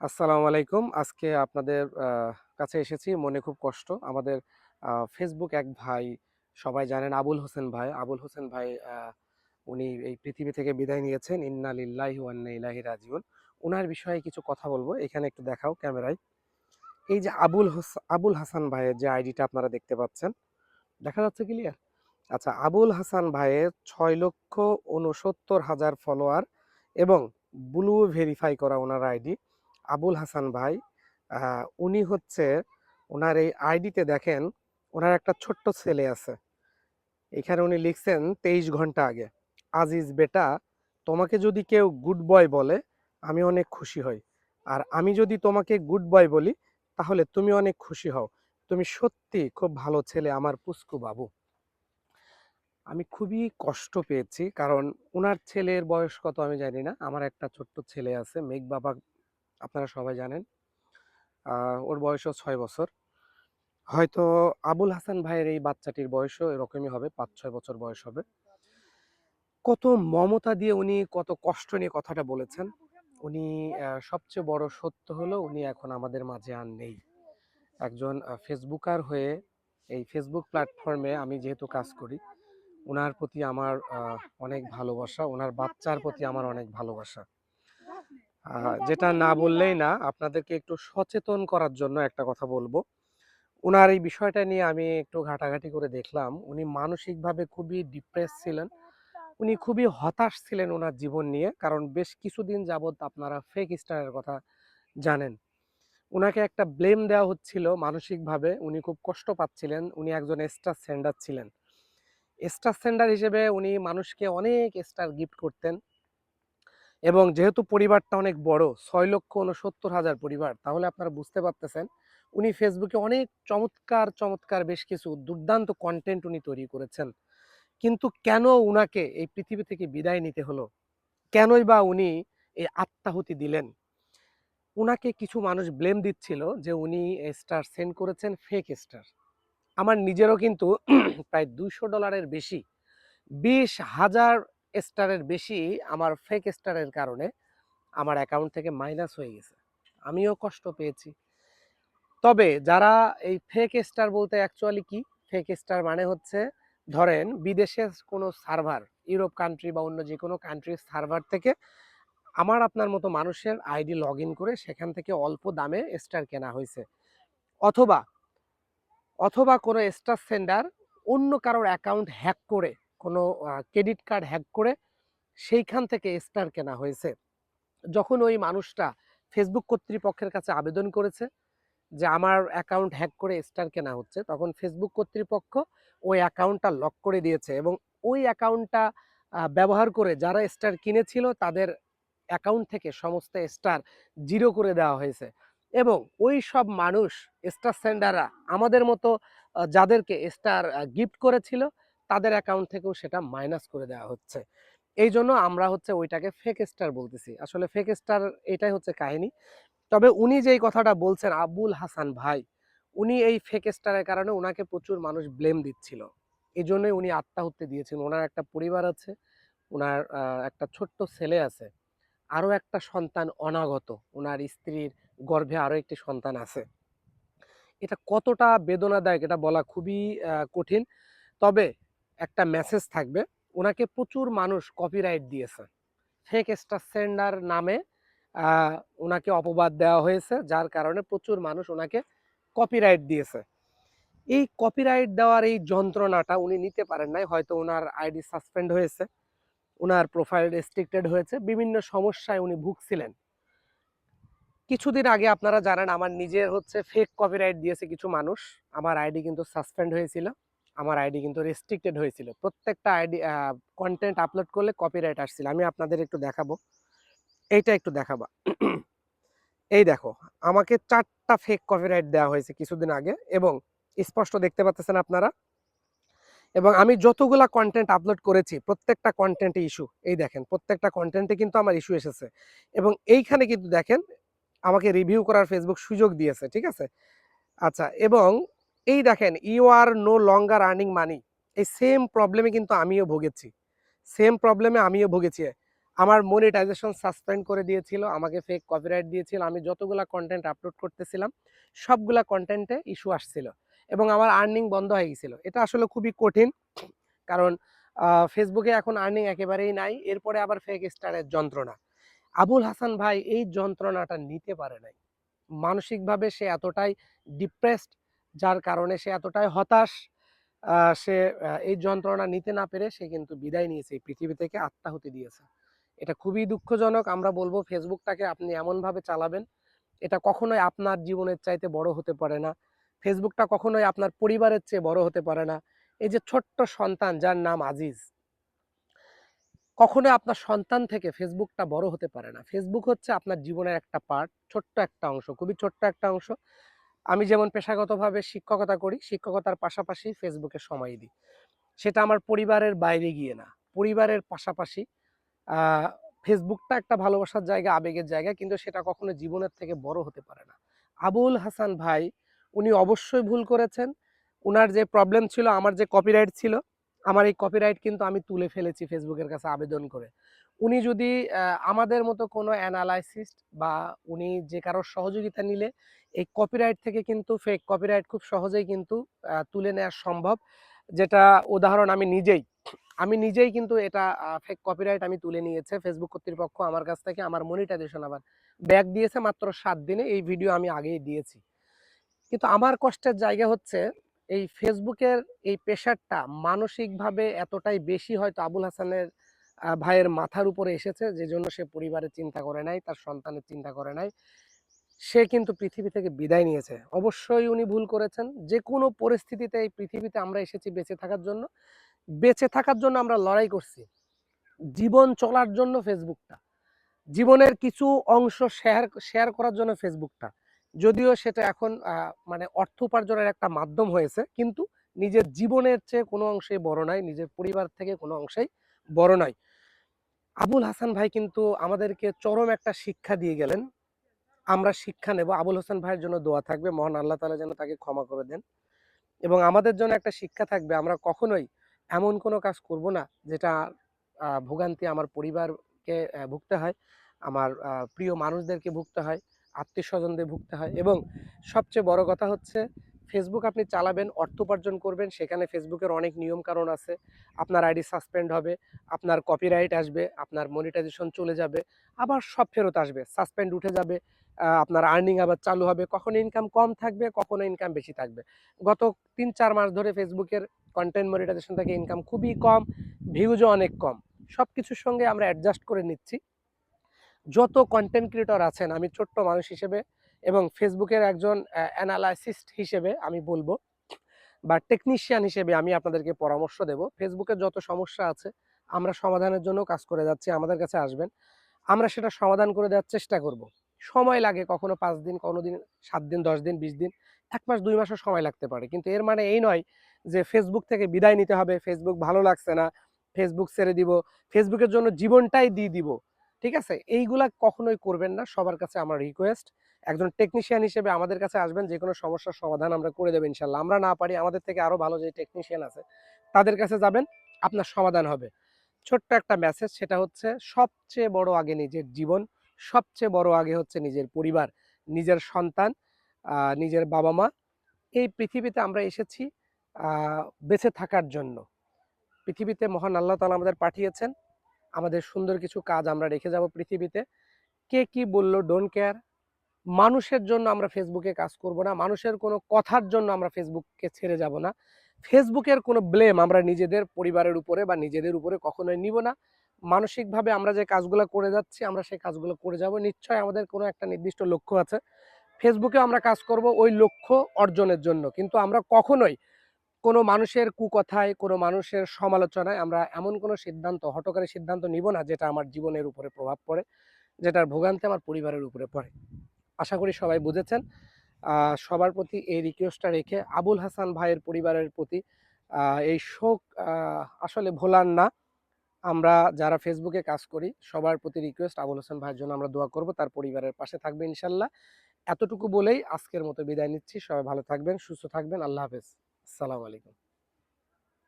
আসসালামু আলাইকুম। আজকে আপনাদের কাছে এসেছি মনে খুব কষ্ট। আমাদের ফেসবুক এক ভাই সবাই জানেন আবুল হোসেন ভাই। আবুল হোসেন ভাই উনি এই পৃথিবী থেকে বিদায় নিয়েছেন। ইন্না লিল্লাহি ইলাইহি রাজিউন। উনার বিষয়ে কিছু কথা বলব। এখানে একটু দেখাও ক্যামেরায়। এই যে আবুল হোস আবুল হাসান ভাইয়ের যে আইডিটা আপনারা দেখতে পাচ্ছেন। দেখা যাচ্ছে ক্লিয়ার? আচ্ছা আবুল হাসান ভাইয়ের ৬,৬৯,০০০ ফলোয়ার এবং ব্লু ভেরিফাই করা ওনার আইডি। আবুল হাসান ভাই উনি হচ্ছে ওনার এই আইডিতে দেখেন ওনার একটা ছোট্ট ছেলে আছে। এখানে উনি লিখছেন ২৩ ঘণ্টা আগে। আজিজ বেটা, তোমাকে যদি কেউ গুড বয় বলে, আমি অনেক খুশি হই। আর আমি যদি তোমাকে গুড বয় বলি, তাহলে তুমি অনেক খুশি হও। তুমি সত্যি খুব ভালো ছেলে আমার পুচকু বাবু। আমি খুবই কষ্ট পেয়েছি, কারণ ওনার ছেলের বয়স কত আমি জানি না। আমার একটা ছোট্ট ছেলে আছে, মেঘ বাবা আপনারা সবাই জানেন। ওর বয়সও ছয় বছর। হয়তো আবুল হাসান ভাইয়ের এই বাচ্চাটির বয়সও এরকমই হবে ৫-৬ বছর বয়স হবে। কত মমতা দিয়ে উনি কত কষ্ট নিয়ে কথাটা বলেছেন। উনি সবচেয়ে বড় সত্য হলো উনি এখন আমাদের মাঝে আর নেই। একজন ফেসবুকার হয়ে এই ফেসবুক প্ল্যাটফর্মে আমি যেহেতু কাজ করি, ওনার প্রতি আমার অনেক ভালোবাসা, ওনার বাচ্চার প্রতি আমার অনেক ভালোবাসা। আ যেটা না বললেই না আপনাদেরকে একটু সচেতন করার জন্য একটা কথা বলব। উনার এই বিষয়টা নিয়ে আমি একটু ঘাটাঘাটি করে দেখলাম। উনি মানসিকভাবে খুবই ডিপ্রেস ছিলেন। উনি খুবই হতাশ ছিলেন ওনার জীবন নিয়ে। কারণ বেশ কিছুদিন যাবৎ আপনারা ফেক স্টারের কথা জানেন। উনাকে একটা ব্লেম দেওয়া হচ্ছিল মানসিকভাবে। উনি খুব কষ্ট পাচ্ছিলেন। উনি একজন স্টার সেন্ডার ছিলেন। স্টার সেন্ডার হিসেবে উনি মানুষকে অনেক স্টার গিফট করতেন। এবং যেহেতু পরিবারটা অনেক বড় ৬,৬৯,০০০ পরিবার তাহলে আপনারা বুঝতে পারতেছেন উনি ফেসবুকে অনেক চমৎকার, চমৎকার বেশ কিছু দুর্দান্ত কন্টেন্ট উনি তৈরি করেছেন। কিন্তু কেন উনাকে এই পৃথিবী থেকে বিদায় নিতে হলো? কেনই বা উনি এই আত্মাহুতি দিলেন? উনাকে কিছু মানুষ ব্লেম দিচ্ছিল যে উনি স্টার সেন্ড করেছেন ফেক স্টার। আমার নিজেরও কিন্তু প্রায় $২০০ এর বেশি ২০,০০০ স্টারের বেশি আমার ফেক স্টারের কারণে আমার অ্যাকাউন্ট থেকে মাইনাস হয়ে গেছে। আমিও কষ্ট পেয়েছি। তবে যারা এই ফেক স্টার বলতে অ্যাকচুয়ালি কি? ফেক স্টার মানে হচ্ছে ধরেন বিদেশের কোনো সার্ভার, ইউরোপ কান্ট্রি বা অন্য যে কোনো কান্ট্রির সার্ভার থেকে আমার আপনার মতো মানুষের আইডি লগইন করে সেখান থেকে অল্প দামে স্টার কেনা হয়েছে অথবা, অথবা কোনো স্টার সেন্ডার অন্য কারোর অ্যাকাউন্ট হ্যাক করে কোনো ক্রেডিট কার্ড হ্যাক করে সেইখান থেকে স্টার কেনা হয়েছে। যখন ওই মানুষটা ফেসবুক কর্তৃপক্ষের কাছে আবেদন করেছে যে আমার অ্যাকাউন্ট হ্যাক করে স্টার কেনা হচ্ছে, তখন ফেসবুক কর্তৃপক্ষ ওই অ্যাকাউন্টটা লক করে দিয়েছে এবং ওই অ্যাকাউন্টটা ব্যবহার করে যারা স্টার কিনেছিল তাদের অ্যাকাউন্ট থেকে সমস্ত স্টার জিরো করে দেওয়া হয়েছে। এবং ওই সব মানুষ স্টার সেন্ডাররা আমাদের মতো যাদেরকে স্টার গিফট করেছিল তাদের অ্যাকাউন্ট থেকেও সেটা মাইনাস করে দেওয়া হচ্ছে। এই জন্য আমরা হচ্ছে ওইটাকে ফেক স্টার বলতেছি। আসলে ফেক স্টার এটাই হচ্ছে কাহিনী। তবে উনি যেই কথাটা বলছেন আবুল হাসান ভাই, উনি এই ফেক স্টারের কারণে ওনাকে প্রচুর মানুষ ব্লেম দিচ্ছিল। এই জন্যই উনি আত্মাহুতি দিয়েছেন। ওনার একটা পরিবার আছে, ওনার একটা ছোট্ট ছেলে আছে। আরও একটা সন্তান অনাগত। ওনার স্ত্রীর গর্ভে আরও একটি সন্তান আছে। এটা কতটা বেদনাদায়ক এটা বলা খুবই কঠিন। তবে একটা মেসেজ থাকবে। ওনাকে প্রচুর মানুষ কপিরাইট দিয়েছে। ফেক স্টার সেন্ডার নামে ওনাকে অপবাদ দেওয়া হয়েছে। যার কারণে প্রচুর মানুষ উনাকে কপিরাইট দিয়েছে। এই কপিরাইট দেওয়ার এই যন্ত্রণাটা উনি নিতে পারেন নাই। হয়তো উনার আইডি সাসপেন্ড হয়েছে। ওনার প্রোফাইল রেস্ট্রিক্টেড হয়েছে। বিভিন্ন সমস্যায় উনি ভুগছিলেন। কিছুদিন আগে আপনারা জানেন, আমার নিজের হচ্ছে ফেক কপিরাইট দিয়েছে কিছু মানুষ। আমার আইডি কিন্তু সাসপেন্ড হয়েছিল। আমার আইডি কিন্তু রেস্ট্রিক্টেড হয়েছিল। প্রত্যেকটা আইডি কনটেন্ট আপলোড করলে কপিরাইট আসছিল। আমি আপনাদের একটু দেখাবো। এইটা একটু দেখাবা। এই দেখো, আমাকে ৪ টা ফেক কপিরাইট দেওয়া হয়েছে কিছুদিন আগে এবং স্পষ্ট দেখতে পাচ্ছেন আপনারা। এবং আমি যতগুলা কনটেন্ট আপলোড করেছি প্রত্যেকটা কনটেন্টে ইস্যু। এই দেখেন প্রত্যেকটা কন্টেন্টে কিন্তু আমার ইস্যু এসেছে। এবং এইখানে কিন্তু দেখেন আমাকে রিভিউ করার ফেসবুক সুযোগ দিয়েছে। ঠিক আছে? আচ্ছা এবং এই দেখেন you are no longer earning money. এই সেম প্রবলেমে কিন্তু আমিও ভুগেছি। সেম প্রবলেমে আমিও ভুগেছি। আমার মনিটাইজেশন সাসপেন্ড করে দিয়েছিল, আমাকে ফেক কপিরাইট দিয়েছিল, আমি যতগুলা কন্টেন্ট আপলোড করতেছিলাম, সবগুলা কন্টেন্টে ইস্যু আসছিল এবং আমার আর্নিং বন্ধ হয়ে গেছিল এটা আসলে খুবই কঠিন, কারণ ফেসবুকে এখন আর্নিং একেবারেই নাই, এরপরে আবার ফেক স্টারের যন্ত্রণা আবুল হাসান ভাই এই যন্ত্রণাটা নিতে পারে নাই মানসিকভাবে সে এতটাই ডিপ্রেসড যার কারণে সে এতটাই হতাশ সে এই যন্ত্রণা নিতে না পেরে সে কিন্তু বিদায় নিয়েছে এই পৃথিবী থেকে আত্মাহুতি দিয়েছে। এটা খুবই দুঃখজনক। আমরা বলব ফেসবুকটাকে আপনি এমনভাবে চালাবেন, এটা কখনোই আপনার জীবনের চাইতে বড় হতে পারে না। ফেসবুকটা কখনোই আপনার পরিবারের চেয়ে বড় হতে পারে না। এই যে ছোট্ট সন্তান যার নাম আজিজ কখনো আপনার সন্তান থেকে ফেসবুকটা বড় হতে পারে না। ফেসবুক হচ্ছে আপনার জীবনের একটা পার্ট, ছোট্ট একটা অংশ, খুবই ছোট্ট একটা অংশ। আমি যেমন পেশাগতভাবে শিক্ষকতা করি, শিক্ষকতার পাশাপাশি ফেসবুকে সময় দিই। সেটা আমার পরিবারের বাইরে গিয়ে না। পরিবারের পাশাপাশি ফেসবুকটা একটা ভালোবাসার জায়গা, আবেগের জায়গা, কিন্তু সেটা কখনো জীবনের থেকে বড় হতে পারে না। আবুল হাসান ভাই, উনি অবশ্যই ভুল করেছেন। উনার যে প্রবলেম ছিল, আমার যে কপিরাইট ছিল আমার এই কপিরাইট কিন্তু আমি তুলে ফেলেছি ফেসবুকের কাছে আবেদন করে। উনি যদি আমাদের মতো কোনো অ্যানালাইসিস্ট বা উনি যে কারোর সহযোগিতা নিলে এই কপিরাইট থেকে কিন্তু ফেক কপিরাইট খুব সহজেই কিন্তু তুলে নেওয়া সম্ভব। যেটা উদাহরণ আমি নিজেই আমি নিজেই কিন্তু এটা ফেক কপিরাইট আমি তুলে নিয়েছে ফেসবুক কর্তৃপক্ষ আমার কাছ থেকে, আমার মনিটাইজেশন আবার ব্যাক দিয়েছে মাত্র সাত দিনে, এই ভিডিও আমি আগেই দিয়েছি। কিন্তু আমার কষ্টের জায়গা হচ্ছে এই ফেসবুকের এই প্রেশারটা মানসিকভাবে এতটাই বেশি হয়তো আবুল হাসানের ভাইয়ের মাথার উপরে এসেছে, যে জন্য সে পরিবারের চিন্তা করে নাই, তার সন্তানের চিন্তা করে নাই। সে কিন্তু পৃথিবী থেকে বিদায় নিয়েছে। অবশ্যই উনি ভুল করেছেন। যে কোনো পরিস্থিতিতে এই পৃথিবীতে আমরা এসেছি বেঁচে থাকার জন্য। বেঁচে থাকার জন্য আমরা লড়াই করছি। জীবন চলার জন্য ফেসবুকটা। জীবনের কিছু অংশ শেয়ার শেয়ার করার জন্য ফেসবুকটা। যদিও সেটা এখন মানে অর্থ উপার্জনের একটা মাধ্যম হয়েছে, কিন্তু নিজের জীবনের চেয়ে কোনো অংশেই বড় নয়, নিজের পরিবার থেকে কোনো অংশেই বড় নয়। আবুল হাসান ভাই কিন্তু আমাদেরকে চরম একটা শিক্ষা দিয়ে গেলেন। আমরা শিক্ষা নেব, আবুল হাসান ভাইয়ের জন্য দোয়া থাকবে, মহান আল্লাহ তালা যেন তাকে ক্ষমা করে দেন। এবং আমাদের জন্য একটা শিক্ষা থাকবে, আমরা কখনোই এমন কোনো কাজ করব না, যেটা ভোগান্তি আমার পরিবারকে ভুগতে হয়, আমার প্রিয় মানুষদেরকে ভুগতে হয়। আত্মীয় স্বজনদের ভুগতে হয় এবং সবচেয়ে বড় কথা হচ্ছে ফেসবুক আপনি চালাবেন, অর্থ উপার্জন করবেন, সেখানে ফেসবুকের অনেক নিয়ম কারণ আছে। আপনার আইডি সাসপেন্ড হবে, আপনার কপিরাইট আসবে, আপনার মনিটাইজেশন চলে যাবে, আবার সব ফেরত আসবে সাসপেন্ড উঠে যাবে আপনার আর্নিং আবার চালু হবে, কখনো ইনকাম কম থাকবে, কখনো ইনকাম বেশি থাকবে। গত তিন চার মাস ধরে ফেসবুকের কন্টেন্ট মনিটাইজেশন থেকে ইনকাম খুবই কম ভিউজও অনেক কম সব কিছুর সঙ্গে আমরা অ্যাডজাস্ট করে নিচ্ছি। যত কন্টেন্ট ক্রিয়েটর আছেন, আমি ছোট্ট মানুষ হিসেবে এবং ফেসবুকের একজন অ্যানালাইসিস্ট হিসেবে আমি বলব বা টেকনিশিয়ান হিসেবে আমি আপনাদেরকে পরামর্শ দেব। ফেসবুকের যত সমস্যা আছে, আমরা সমাধানের জন্য কাজ করে যাচ্ছি, আমাদের কাছে আসবেন। আমরা সেটা সমাধান করে দেওয়ার চেষ্টা করব। সময় লাগে কখনো পাঁচ দিন, কোনো দিন, সাত দিন, দশ দিন, বিশ দিন, এক মাস, দুই মাসও সময় লাগতে পারে। কিন্তু এর মানে এই নয় যে ফেসবুক থেকে বিদায় নিতে হবে ফেসবুক ভালো লাগছে না ফেসবুক ছেড়ে দিব ফেসবুকের জন্য জীবনটাই দিয়ে দিব। ঠিক আছে? এইগুলা কখনোই করবেন না। সবার কাছে আমার রিকোয়েস্ট একজন টেকনিশিয়ান হিসেবে আমাদের কাছে আসবেন যে কোনো সমস্যার সমাধান আমরা করে দেবো ইনশাল্লাহ। আমরা না পারি, আমাদের থেকে আরও ভালো যে টেকনিশিয়ান আছে, তাদের কাছে যাবেন, আপনার সমাধান হবে। ছোট্ট একটা মেসেজ সেটা হচ্ছে, সবচেয়ে বড় আগে নিজের জীবন, সবচেয়ে বড় আগে হচ্ছে নিজের পরিবার, নিজের সন্তান নিজের বাবা মা এই পৃথিবীতে আমরা এসেছি বেঁচে থাকার জন্য। পৃথিবীতে মহান আল্লাহ তালা আমাদের পাঠিয়েছেন। আমাদের সুন্দর কিছু কাজ আমরা রেখে যাব পৃথিবীতে। কে কি বলল ডোন্ট কেয়ার মানুষের জন্য আমরা ফেসবুকে কাজ করব না। মানুষের কোনো কথার জন্য আমরা ফেসবুককে ছেড়ে যাব না। ফেসবুকের কোনো ব্লেম আমরা নিজেদের পরিবারের উপরে বা নিজেদের উপরে কখনোই নিব না। মানসিকভাবে আমরা যে কাজগুলো করে যাচ্ছি, আমরা সেই কাজগুলো করে যাব। নিশ্চয় আমাদের কোনো একটা নির্দিষ্ট লক্ষ্য আছে। ফেসবুকে আমরা কাজ করব ওই লক্ষ্য অর্জনের জন্য। কিন্তু আমরা কখনোই কোনো মানুষের কুকথায়, কোনো মানুষের সমালোচনায় আমরা এমন কোনো সিদ্ধান্ত হটকারী সিদ্ধান্ত নিব না যেটা আমার জীবনের উপরে প্রভাব পড়ে, যেটার ভোগান্তি আমার পরিবারের উপরে পড়ে। আশা করি সবাই বুঝেছেন। সবার প্রতি এই রিকোয়েস্টটা রেখে আবুল হাসান ভাইয়ের পরিবারের প্রতি এই শোক আসলে ভোলার না। আমরা যারা ফেসবুকে কাজ করি, সবার প্রতি রিকোয়েস্ট আবুল হাসান ভাইয়ের জন্য আমরা দোয়া করব, তার পরিবারের পাশে থাকবে ইনশাল্লাহ। এতটুকু বলেই আজকের মতো বিদায় নিচ্ছি। সবাই ভালো থাকবেন, সুস্থ থাকবেন। আল্লাহ হাফেজ। আসসালামু আলাইকুম।